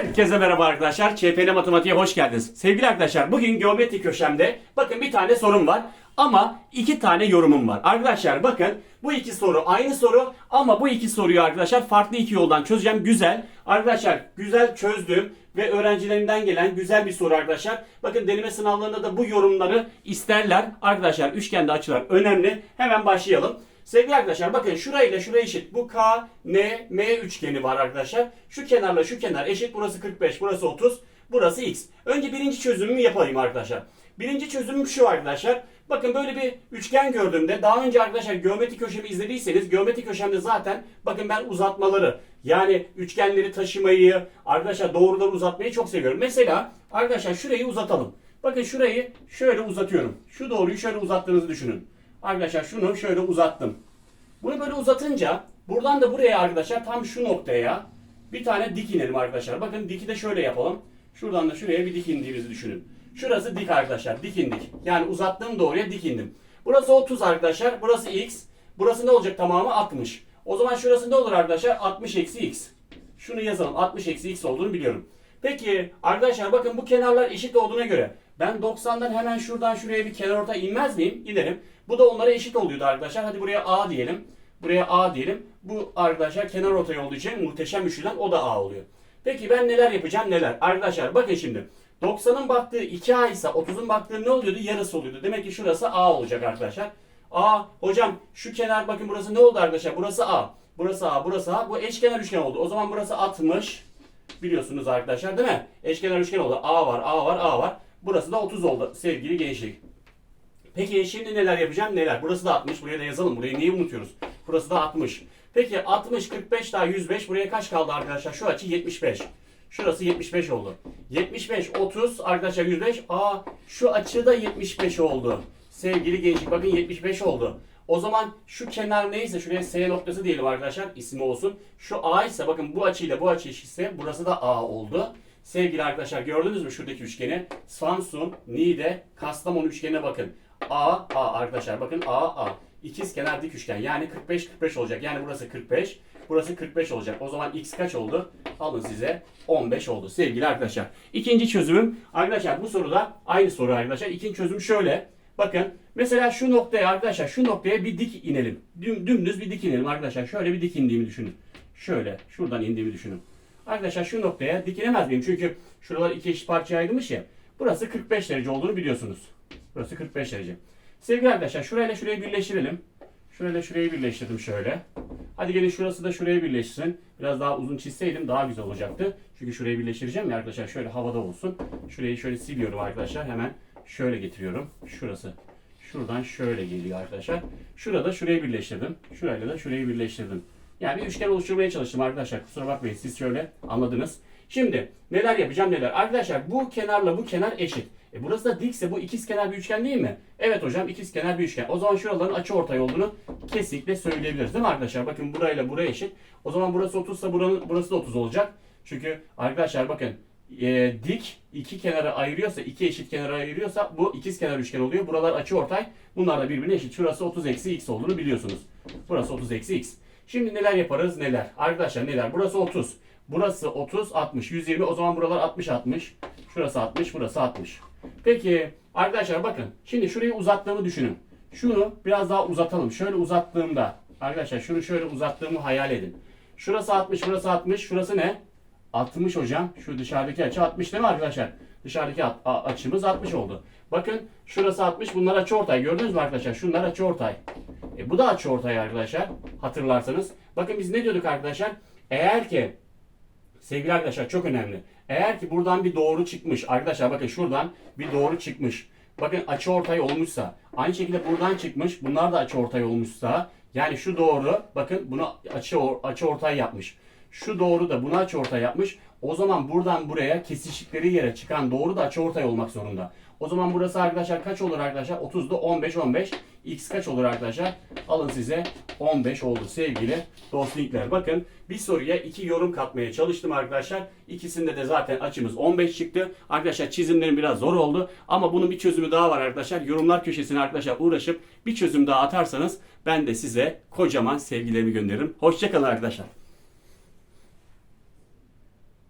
Herkese merhaba arkadaşlar. ÇPL Matematiğe hoş geldiniz. Sevgili arkadaşlar bugün geometri köşemde bakın bir tane sorum var. Ama iki tane yorumum var. Arkadaşlar bakın bu iki soru aynı soru ama bu iki soruyu arkadaşlar farklı iki yoldan çözeceğim. Güzel. Arkadaşlar güzel çözdüğüm ve öğrencilerimden gelen güzel bir soru arkadaşlar. Bakın deneme sınavlarında da bu yorumları isterler. Arkadaşlar üçgende açılar önemli. Hemen başlayalım. Sevgili arkadaşlar bakın şurayla şuraya eşit. Bu K, N, M üçgeni var arkadaşlar. Şu kenarla şu kenar eşit. Burası 45, burası 30, burası X. Önce birinci çözümümü yapayım arkadaşlar. Birinci çözümüm şu arkadaşlar. Bakın böyle bir üçgen gördüğümde daha önce arkadaşlar geometri köşemi izlediyseniz geometri köşemde zaten bakın ben uzatmaları yani üçgenleri taşımayı arkadaşlar doğruları uzatmayı çok seviyorum. Mesela arkadaşlar şurayı uzatalım. Bakın şurayı şöyle uzatıyorum. Şu doğruyu şöyle uzattığınızı düşünün. Arkadaşlar şunu şöyle uzattım. Bunu böyle uzatınca buradan da buraya arkadaşlar tam şu noktaya bir tane dik inelim arkadaşlar. Bakın diki de şöyle yapalım. Şuradan da şuraya bir dik indiğimizi düşünün. Şurası dik arkadaşlar. Dik indik. Yani uzattığım doğruya dik indim. Burası 30 arkadaşlar. Burası x. Burası ne olacak tamamı 60. O zaman şurası ne olur arkadaşlar? 60 eksi x. Şunu yazalım. 60 eksi x olduğunu biliyorum. Peki arkadaşlar bakın bu kenarlar eşit olduğuna göre ben 90'dan hemen şuradan şuraya bir kenar orta inmez miyim? İnerim. Bu da onlara eşit oluyordu arkadaşlar. Hadi buraya A diyelim. Buraya A diyelim. Bu arkadaşlar kenar ortay olduğu için muhteşem üçlüden o da A oluyor. Peki ben neler yapacağım neler? Arkadaşlar bakın şimdi. 90'ın baktığı 2A ise 30'un baktığı ne oluyordu? Yarısı oluyordu. Demek ki şurası A olacak arkadaşlar. A hocam şu kenar bakın burası ne oldu arkadaşlar? Burası A. Burası A, burası A. Bu eşkenar üçgen oldu. O zaman burası 60. Biliyorsunuz arkadaşlar değil mi? Eşkenar üçgen oldu. A var, A var, A var. Burası da 30 oldu sevgili gençlik. Peki şimdi neler yapacağım? Neler? Burası da 60. Buraya da yazalım. Burayı niye unutuyoruz? Burası da 60. Peki 60, 45 daha 105. Buraya kaç kaldı arkadaşlar? Şu açı 75. Şurası 75 oldu. 75, 30 arkadaşlar 105. Aa şu açı da 75 oldu. Sevgili gençlik bakın 75 oldu. O zaman şu kenar neyse şuraya S noktası diyelim arkadaşlar ismi olsun. Şu A ise bakın bu açıyla bu açı eşitse burası da A oldu. Sevgili arkadaşlar gördünüz mü şuradaki üçgeni? Samsun, Niğde, Kastamonu üçgenine bakın. A, A arkadaşlar bakın A, A. İkiz kenar dik üçgen yani 45 45 olacak. Yani burası 45, burası 45 olacak. O zaman x kaç oldu? Alın size 15 oldu sevgili arkadaşlar. İkinci çözümüm arkadaşlar bu soruda aynı soru arkadaşlar. İkinci çözüm şöyle. Bakın mesela şu noktaya arkadaşlar şu noktaya bir dik inelim. Düm, dümdüz bir dik inelim arkadaşlar. Şöyle bir dik indiğimi düşünün. Şöyle şuradan indiğimi düşünün. Arkadaşlar şu noktaya dikinemez miyim? Çünkü şuralar iki eşit parçaya ayrılmış ya. Burası 45 derece olduğunu biliyorsunuz. Burası 45 derece. Sevgili arkadaşlar şurayla şurayı birleştirelim. Şurayla şurayı birleştirdim şöyle. Hadi gelin şurası da şuraya birleşsin. Biraz daha uzun çizseydim daha güzel olacaktı. Çünkü şurayı birleştireceğim ya arkadaşlar şöyle havada olsun. Şurayı şöyle siliyorum arkadaşlar. Hemen şöyle getiriyorum. Şurası. Şuradan şöyle geliyor arkadaşlar. Şurada şurayı birleştirdim. Şurayla da şurayı birleştirdim. Yani bir üçgen oluşturmaya çalıştım arkadaşlar. Kusura bakmayın siz şöyle anladınız. Şimdi neler yapacağım neler. Arkadaşlar bu kenarla bu kenar eşit. E burası da dikse bu ikiz kenar bir üçgen değil mi? Evet hocam ikiz kenar bir üçgen. O zaman şuraların açı ortay olduğunu kesinlikle söyleyebiliriz değil mi arkadaşlar? Bakın burayla buraya eşit. O zaman burası 30 ise buranın, burası da 30 olacak. Çünkü arkadaşlar bakın e, dik iki kenara ayırıyorsa, iki eşit kenara ayırıyorsa bu ikiz kenar üçgen oluyor. Buralar açı ortay. Bunlar da birbirine eşit. Şurası 30 eksi x olduğunu biliyorsunuz. Burası 30 eksi x. Şimdi neler yaparız neler? Arkadaşlar neler? Burası 30. Burası 30, 60, 120. O zaman buralar 60, 60. Şurası 60, burası 60. Peki arkadaşlar bakın. Şimdi şurayı uzattığımı düşünün. Şunu biraz daha uzatalım. Şöyle uzattığımda arkadaşlar şunu şöyle uzattığımı hayal edin. Şurası 60, burası 60. Şurası ne? 60 hocam. Şu dışarıdaki açı 60 değil mi arkadaşlar? Dışarıdaki açımız 60 oldu. Bakın şurası 60. Bunlar açı ortay. Gördünüz mü arkadaşlar? Şunlar açı ortay. E, bu da açı ortay arkadaşlar. Hatırlarsanız. Bakın biz ne diyorduk arkadaşlar? Eğer ki Sevgili arkadaşlar çok önemli. Eğer ki buradan bir doğru çıkmış. Arkadaşlar bakın şuradan bir doğru çıkmış. Bakın açı ortay olmuşsa. Aynı şekilde buradan çıkmış. Bunlar da açı ortay olmuşsa. Yani şu doğru bakın bunu açı, açı ortay yapmış. Şu doğru da bunu açı ortay yapmış. O zaman buradan buraya kesişikleri yere çıkan doğru da açı ortay olmak zorunda. O zaman burası arkadaşlar kaç olur arkadaşlar? 30'da 15 15. X kaç olur arkadaşlar? Alın size 15 oldu sevgili dostlikler. Bakın bir soruya iki yorum katmaya çalıştım arkadaşlar. İkisinde de zaten açımız 15 çıktı. Arkadaşlar çizimlerim biraz zor oldu. Ama bunun bir çözümü daha var arkadaşlar. Yorumlar köşesine arkadaşlar uğraşıp bir çözüm daha atarsanız ben de size kocaman sevgilerimi gönderirim. Hoşçakalın arkadaşlar.